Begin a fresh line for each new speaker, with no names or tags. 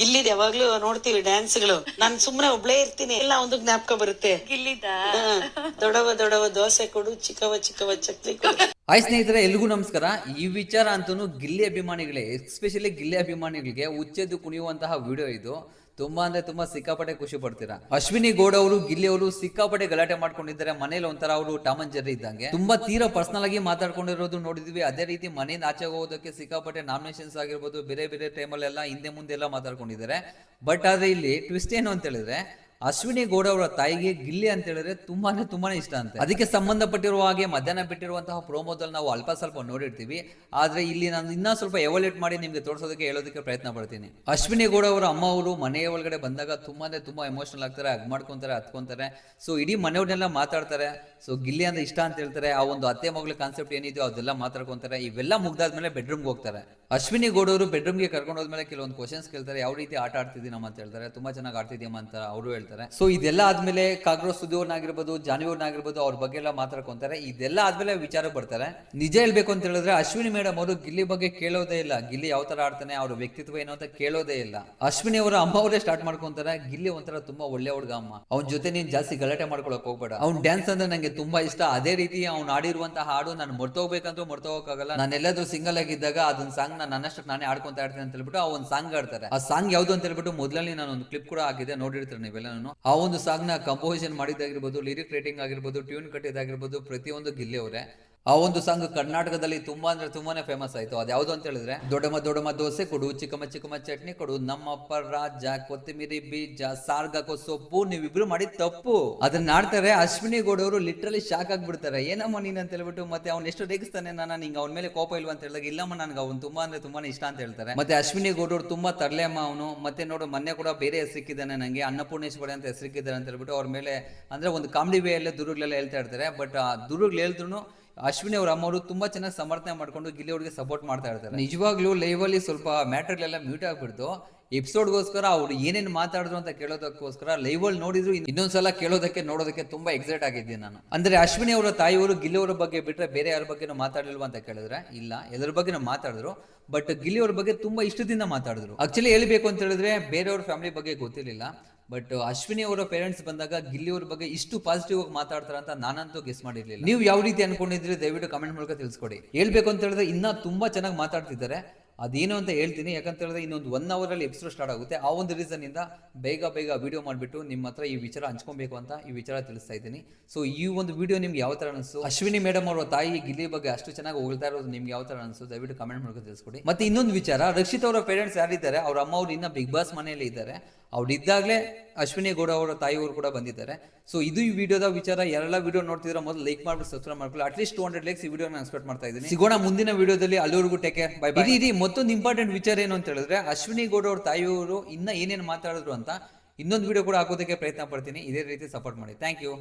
ಗಿಲ್ಲಿದ್ ಯಾವಾಗ್ಲೂ ನೋಡ್ತೀವಿ ಡ್ಯಾನ್ಸ್ಗಳು ನಾನ್ ಸುಮ್ನೆ ಒಬ್ಳೆ ಇರ್ತೀನಿ ಎಲ್ಲ ಒಂದು ಜ್ಞಾಪಕ ಬರುತ್ತೆ.
ಗಿಲ್ಲಿದ?
ದೊಡವ ದೊಡವ ದೋಸೆ ಕೊಡು ಚಿಕ್ಕವ ಚಿಕ್ಕವ ಚಕ್ಲಿ ಕೊಡು.
ಹಾಯ್ ಸ್ನೇಹಿತರೆ ಎಲ್ಲಿಗೂ ನಮಸ್ಕಾರ. ಈ ವಿಚಾರ ಅಂತೂ ಗಿಲ್ಲಿ ಅಭಿಮಾನಿಗಳೇ ಎಸ್ಪೆಷಲಿ ಗಿಲ್ಲಿ ಅಭಿಮಾನಿಗಳಿಗೆ ಉಚ್ಚೆದ್ದು ಕುಣಿಯುವಂತಹ ವಿಡಿಯೋ ಇದು. ತುಂಬಾ ಅಂದ್ರೆ ತುಂಬಾ ಸಿಕ್ಕಾಪಟ್ಟೆ ಖುಷಿ ಪಡ್ತೀರಾ? ಅಶ್ವಿನಿ ಗೌಡ ಅವರು, ಗಿಲ್ಲಿ ಅವರು ಸಿಕ್ಕಾಪಟ್ಟೆ ಗಲಾಟೆ ಮಾಡ್ಕೊಂಡಿದ್ದಾರೆ. ಮನೇಲಿ ಒಂಥರ ಅವರು ಟಾಮನ್ ಜರ್ರಿ ಇದ್ದಂಗೆ. ತುಂಬಾ ತೀರಾ ಪರ್ಸನಲ್ ಆಗಿ ಮಾತಾಡ್ಕೊಂಡಿರೋದು ನೋಡಿದ್ವಿ. ಅದೇ ರೀತಿ ಮನೆಯಿಂದ ಆಚೆ ಹೋಗೋದಕ್ಕೆ ಸಿಕ್ಕಾಪಟ್ಟೆ ನಾಮಿನೇಷನ್ಸ್ ಆಗಿರ್ಬೋದು, ಬೇರೆ ಬೇರೆ ಟೈಮಲ್ಲೆಲ್ಲ ಹಿಂದೆ ಮುಂದೆ ಎಲ್ಲ ಮಾತಾಡ್ಕೊಂಡಿದ್ದಾರೆ. ಬಟ್ ಆದ್ರೆ ಇಲ್ಲಿ ಟ್ವಿಸ್ಟ್ ಏನು ಅಂತ ಹೇಳಿದ್ರೆ ಅಶ್ವಿನಿ ಗೌಡ ಅವರ ತಾಯಿಗೆ ಗಿಲ್ಲಿ ಅಂತ ಹೇಳಿದ್ರೆ ತುಂಬಾನೇ ತುಂಬಾನೇ ಇಷ್ಟ ಅಂತ. ಅದಕ್ಕೆ ಸಂಬಂಧಪಟ್ಟಿರುವ ಹಾಗೆ ಮಧ್ಯಾಹ್ನ ಬಿಟ್ಟಿರುವಂತಹ ಪ್ರೋಮೋದಲ್ಲಿ ನಾವು ಅಲ್ಪ ಸ್ವಲ್ಪ ನೋಡಿರ್ತೀವಿ. ಆದ್ರೆ ಇಲ್ಲಿ ನಾನು ಇನ್ನೂ ಸ್ವಲ್ಪ ಎವಲ್ಯೂಟ್ ಮಾಡಿ ನಿಮ್ಗೆ ತೋರಿಸೋದಕ್ಕೆ ಹೇಳೋದಕ್ಕೆ ಪ್ರಯತ್ನ ಪಡ್ತೀನಿ. ಅಶ್ವಿನಿ ಗೌಡ ಅವರ ಅಮ್ಮ ಅವರು ಮನೆಯ ಒಳಗಡೆ ಬಂದಾಗ ತುಂಬಾನೇ ತುಂಬಾ ಎಮೋಷನಲ್ ಆಗ್ತಾರೆ ಹಗ್ ಮಾಡ್ಕೊಂತಾರೆ, ಹತ್ಕೊಂತಾರೆ. ಸೊ ಇಡೀ ಮನೆಯವ್ರನ್ನೆಲ್ಲ ಮಾತಾಡ್ತಾರೆ. ಸೊ ಗಿಲ್ಲಿ ಅಂದ್ರೆ ಇಷ್ಟ ಅಂತ ಹೇಳ್ತಾರೆ. ಆ ಒಂದು ಅತ್ತೆ ಮಗಳ ಕಾನ್ಸೆಪ್ಟ್ ಏನಿದೆಯೋ ಅದೆಲ್ಲ ಮಾತಾಡ್ಕೊಂತಾರೆ. ಇವೆಲ್ಲ ಮುಗ್ದಾದ್ಮೇಲೆ ಬೆಡ್ರೂಮ್ಗೆ ಹೋಗ್ತಾರೆ. ಅಶ್ವಿನಿ ಗೌಡವರು ಬೆಡ್ರೂಮ್ಗೆ ಕರ್ಕೊಂಡು ಹೋದ್ಮೇಲೆ ಕೆಲವೊಂದು ಕ್ವಶನ್ಸ್ ಕೇಳ್ತಾರೆ, ಯಾವ ರೀತಿ ಆಟ ಆಡ್ತಿದ್ದೀನಮ್ಮ ಅಂತ ಹೇಳ್ತಾರೆ, ತುಂಬಾ ಚೆನ್ನಾಗಿ ಆಡ್ತಿದ್ಯಮ್ಮ ಅಂತ ಅವರು ಹೇಳ್ತಾರೆ. ಸೊ ಇದೆಲ್ಲ ಆದ್ಮೇಲೆ ಕಾಗ್ರೋ ಸುದಿಯೋರ್ನಾಗಿರ್ಬೋದು ಜಾನಿಯೋರ್ನಾಗಿರ್ಬೋದು ಅವ್ರ ಬಗ್ಗೆ ಎಲ್ಲ ಮಾತಾಡ್ಕೊಂತಾರೆ ಇದೆಲ್ಲ ಆದ್ಮೇಲೆ ವಿಚಾರ ಬರ್ತಾರೆ. ನಿಜ ಹೇಳ್ಬೇಕು ಅಂತ ಹೇಳಿದ್ರೆ ಅಶ್ವಿನಿ ಮೇಡಮ್ ಅವರು ಗಿಲ್ಲಿ ಬಗ್ಗೆ ಕೇಳೋದೇ ಇಲ್ಲ. ಗಿಲ್ಲಿ ಯಾವ ತರ ಆಡ್ತಾನೆ, ಅವ್ರ ವ್ಯಕ್ತಿತ್ವ ಏನು ಅಂತ ಕೇಳೋದೇ ಇಲ್ಲ. ಅಶ್ವಿನಿ ಅವರ ಅಮ್ಮ ಅವರೇ ಸ್ಟಾರ್ಟ್ ಮಾಡ್ಕೊಂತಾರೆ. ಗಿಲ್ಲಿ ಒಂಥರ ತುಂಬಾ ಒಳ್ಳೆ ಹುಡುಗ ಅಮ್ಮ. ಅವ್ನ ಜೊತೆ ನೀನ್ ಜಾಸ್ತಿ ಗಲಾಟೆ ಮಾಡ್ಕೊಳಕ್ ಹೋಗ್ಬೇಡ. ಅವ್ನ್ ಡ್ಯಾನ್ಸ್ ಅಂದ್ರೆ ನಂಗೆ ತುಂಬಾ ಇಷ್ಟ. ಅದೇ ರೀತಿ ಅವ್ನು ಆಡಿರುವಂತಹ ಹಾಡು ನಾನು ಮರ್ತೋಗ್ಬೇಕಂದ್ರೂ ಮರ್ತೋಗಕ್ಕಾಗಲ್ಲ ಎಲ್ಲಾದ್ರೂ ಸಿಂಗಲ್ ಆಗಿದ್ದಾಗ ಅದನ್ನ ಸಾಂಗ್ ನಾನು ನನ್ನಷ್ಟಕ್ಕೆ ನಾನೇ ಆಡ್ಕೊಂತ ಇರ್ತೀನಿ ಅಂತ ಹೇಳ್ಬಿಟ್ಟು ಆ ಒಂದು ಸಾಂಗ್ ಆಡ್ತಾರೆ ಆ ಸಾಂಗ್ ಯಾವ್ದು ಅಂತ ಹೇಳ್ಬಿಟ್ಟು ಮೊದಲಲ್ಲಿ ನಾನು ಒಂದು ಕ್ಲಿಪ್ ಕೂಡ ಆಗಿದೆ ಹಾಕಿದೆ ನೀವೆಲ್ಲ ನಾನು ಆ ಒಂದು ಸಾಂಗ್ನ ಕಂಪೋಸಿಷನ್ ಮಾಡಿದ್ದಾಗಿರ್ಬೋದು ಲಿರಿಕ್ ರೈಟಿಂಗ್ ಆಗಿರ್ಬೋದು ಟ್ಯೂನ್ ಕಟ್ಟಿದಾಗಿರ್ಬೋದು ಪ್ರತಿಯೊಂದು ಗಿಲ್ಲಿ ಅವರೇ ಆ ಒಂದು ಸಾಂಗ್ ಕರ್ನಾಟಕದಲ್ಲಿ ತುಂಬಾ ಅಂದ್ರೆ ತುಂಬಾನೇ ಫೇಮಸ್ ಆಯ್ತು. ಅದ್ಯಾವ್ದು ಅಂತ ಹೇಳಿದ್ರೆ, ದೊಡ್ಡಮ್ಮ ದೊಡ್ಡಮ್ಮ ದೋಸೆ ಕೊಡು, ಚಿಕ್ಕಮ್ಮ ಚಿಕ್ಕಮ್ಮ ಚಟ್ನಿ ಕೊಡು, ನಮ್ಮಪ್ಪ ರಾಜ ಕೊತ್ತಿಮಿರಿ ಬೀಜ ಸಾರ್ಗಕ್ಕೋ ಸೊಪ್ಪು ನೀವಿಬ್ರು ಮಾಡಿದ ತಪ್ಪು. ಅದನ್ನ ಆಡ್ತಾರೆ ಅಶ್ವಿನಿ ಗೌಡ ಅವರು ಲಿಟ್ರಲಿ ಶಾಕ್ ಆಗ್ಬಿಡ್ತಾರೆ. ಏನಮ್ಮ ನೀನ್ ಅಂತ ಹೇಳ್ಬಿಟ್ಟು ಮತ್ತೆ ಅವ್ನು ಎಷ್ಟು ರೇಗಿಸ್ತಾನೆ ನಾನು ನಿಂಗೆ ಅವ್ನ ಮೇಲೆ ಕೋಪ ಇಲ್ವಾ ಅಂತ ಹೇಳಿದಾಗ, ಇಲ್ಲಮ್ಮ ನನಗೆ ಅವ್ನು ತುಂಬಾ ಅಂದ್ರೆ ತುಂಬಾನೇ ಇಷ್ಟ ಅಂತ ಹೇಳ್ತಾರೆ. ಮತ್ತೆ ಅಶ್ವಿನಿ ಗೌಡ ಅವರು ತುಂಬಾ ತರಲೆ ಅಮ್ಮ ಅವನು. ಮತ್ತೆ ನೋಡು, ಮೊನ್ನೆ ಕೂಡ ಬೇರೆ ಹೆಸರಿಕ್ಕಿದ್ದಾನೆ ನಂಗೆ, ಅನ್ನಪೂರ್ಣೇಶ್ವರಿ ಅಂತ ಹೆಸರಿಕ್ಕಿದ್ದಾರೆ ಅಂತ ಹೇಳ್ಬಿಟ್ಟು ಅವ್ರ ಮೇಲೆ ಅಂದ್ರೆ ಒಂದು ಕಾಮಿಡಿ ವೇ ಅಲ್ಲೇ ದುರುಗ್ಲೆಲ್ಲ ಹೇಳ್ತಾ ಇರ್ತಾರೆ. ಬಟ್ ಆ ದುರುಗಳು ಹೇಳ್ದ್ರು ಅಶ್ವಿನಿ ಅವ್ರ ಅಮ್ಮವರು ತುಂಬಾ ಚೆನ್ನಾಗಿ ಸಮರ್ಥನೆ ಮಾಡ್ಕೊಂಡು ಗಿಲ್ಲಿ ಅವ್ರಿಗೆ ಸಪೋರ್ಟ್ ಮಾಡ್ತಾ ಇರ್ತಾರೆ. ನಿಜವಾಗ್ಲೂ ಲೈವ್ ಅಲ್ಲಿ ಸ್ವಲ್ಪ ಮ್ಯಾಟರ್ ಎಲ್ಲ ಮ್ಯೂಟ್ ಆಗ್ಬಿಡ್ತು. ಎಪಿಸೋಡ್ಗೋಸ್ಕರ ಅವ್ರು ಏನೇನು ಮಾತಾಡಿದ್ರು ಅಂತ ಕೇಳೋದಕ್ಕೋಸ್ಕರ ಲೈವ್ ಅಲ್ಲಿ ನೋಡಿದ್ರು, ಇನ್- ಇನ್ನೊಂದ್ಸಲ ಕೇಳೋದಕ್ಕೆ ನೋಡೋದಕ್ಕೆ ತುಂಬಾ ಎಕ್ಸೈಟ್ ಆಗಿದ್ದೀನಿ ನಾನು. ಅಂದ್ರೆ ಅಶ್ವಿನಿ ಅವರ ತಾಯಿಯವರು ಗಿಲ್ಲಿ ಅವರ ಬಗ್ಗೆ ಬಿಟ್ರೆ ಬೇರೆ ಯಾರ ಬಗ್ಗೆ ಮಾತಾಡಲಿಲ್ವ ಅಂತ ಕೇಳಿದ್ರೆ, ಇಲ್ಲ ಎಲ್ಲರ ಬಗ್ಗೆನೂ ಮಾತಾಡಿದ್ರು ಬಟ್ ಗಿಲ್ಲಿ ಅವ್ರ ಬಗ್ಗೆ ತುಂಬಾ ಇಷ್ಟದಿಂದ ಮಾತಾಡಿದ್ರು. ಆಕ್ಚುಲಿ ಹೇಳ್ಬೇಕು ಅಂತ ಹೇಳಿದ್ರೆ ಬೇರೆಯವ್ರ ಫ್ಯಾಮಿಲಿ ಬಗ್ಗೆ ಗೊತ್ತಿರಲಿಲ್ಲ. ಬಟ್ ಅಶ್ವಿನಿ ಅವರ ಪೇರೆಂಟ್ಸ್ ಬಂದಾಗ ಗಿಲ್ಲಿ ಅವ್ರ ಬಗ್ಗೆ ಇಷ್ಟು ಪಾಸಿಟಿವ್ ಆಗಿ ಮಾತಾಡ್ತಾರ ಅಂತ ನಾನಂತೂ ಗೆಸ್ ಮಾಡಿರ್ಲಿಲ್ಲ. ನೀವು ಯಾವ ರೀತಿ ಅನ್ಕೊಂಡಿದ್ರಿ ದಯವಿಟ್ಟು ಕಮೆಂಟ್ ಮೂಲಕ ತಿಳಿಸ್ಕೊಡಿ. ಹೇಳ್ಬೇಕು ಅಂತ ಹೇಳಿದ್ರೆ ಇನ್ನ ತುಂಬಾ ಚೆನ್ನಾಗಿ ಮಾತಾಡ್ತಿದ್ದಾರೆ. ಅದೇನು ಅಂತ ಹೇಳ್ತೀನಿ, ಯಾಕಂತ ಹೇಳಿದ್ರೆ ಇನ್ನೊಂದು ಒನ್ ಅವರ್ ಅಲ್ಲಿ ಎಪಿಸೋಡ್ ಸ್ಟಾರ್ಟ್ ಆಗುತ್ತೆ. ಆ ಒಂದು ರೀಸನ್ ಇಂದ ಬೇಗ ಬೇಗ ವಿಡಿಯೋ ಮಾಡಿಬಿಟ್ಟು ನಿಮ್ಮ ಹತ್ರ ಈ ವಿಚಾರ ಹಂಚ್ಕೊಬೇಕು ಅಂತ ಈ ವಿಚಾರ ತಿಳಿಸ್ತಾ ಇದ್ದೀನಿ. ಸೊ ಈ ಒಂದು ವಿಡಿಯೋ ನಿಮ್ಗೆ ಯಾವ ತರ ಅನಿಸ್ತು? ಅಶ್ವಿನಿ ಮೇಡಮ್ ಅವರ ತಾಯಿ ಗಿಲ್ಲಿ ಬಗ್ಗೆ ಅಷ್ಟು ಚೆನ್ನಾಗಿ ಹೋಗ್ತಾ ಇರೋದು ನಿಮ್ಗೆ ಯಾವ ತರ ಅನಿಸ್ತು? ದಯವಿಟ್ಟು ಕಮೆಂಟ್ ಮೂಲಕ ತಿಳಿಸ್ಕೊಡಿ. ಮತ್ತೆ ಇನ್ನೊಂದು ವಿಚಾರ, ರಕ್ಷಿತ್ ಅವರ ಪೇರೆಂಟ್ಸ್ ಯಾರಿದ್ದಾರೆ? ಅವ್ರ ಅಮ್ಮ ಅವ್ರು ಇನ್ನ ಬಿಗ್ ಬಾಸ್ ಮನೆಯಲ್ಲಿ ಇದ್ದಾರೆ. ಅವ್ರು ಇದ್ದಾಗಲೇ ಅಶ್ವಿನಿ ಗೌಡ ಅವರ ತಾಯಿಯವರು ಕೂಡ ಬಂದಿದ್ದಾರೆ. ಸೊ ಇದು ಈ ವಿಡಿಯೋದ ವಿಚಾರ. ಎಲ್ಲ ವಿಡಿಯೋ ನೋಡ್ತಿದ್ರೆ ಮೊದಲು ಲೈಕ್ ಮಾಡ್ಬಿಟ್ಟು ಸಬ್ಸ್ಕ್ರೈಬ್ ಮಾಡ್ಕೊಳ್ಳಿ. At least two hundred likes ಈ ವಿಡಿಯೋ ನಾನು ಎಕ್ಸ್ಪೆಕ್ಟ್ ಮಾಡ್ತಾ ಇದ್ದೀನಿ. ಸಿಗೋಣ ಮುಂದಿನ ವಿಡಿಯೋದಲ್ಲಿ. ಅಲ್ಲಿವರೆಗೂ ಟೇಕ್ ಕೇರ್ ಬೈ ಬೈ ಇರಿ ಮತ್ತೊಂದು ಇಂಪಾರ್ಟೆಂಟ್ ವಿಚಾರ ಏನು ಅಂತ ಹೇಳಿದ್ರೆ, ಅಶ್ವಿನಿ ಗೌಡ ಅವ್ರ ತಾಯಿಯವರು ಇನ್ನ ಏನೇನು ಮಾತಾಡಿದ್ರು ಅಂತ ಇನ್ನೊಂದು ವಿಡಿಯೋ ಕೂಡ ಹಾಕೋದಕ್ಕೆ ಪ್ರಯತ್ನ ಪಡ್ತೀನಿ. ಇದೇ ರೀತಿ ಸಪೋರ್ಟ್ ಮಾಡಿ. Thank you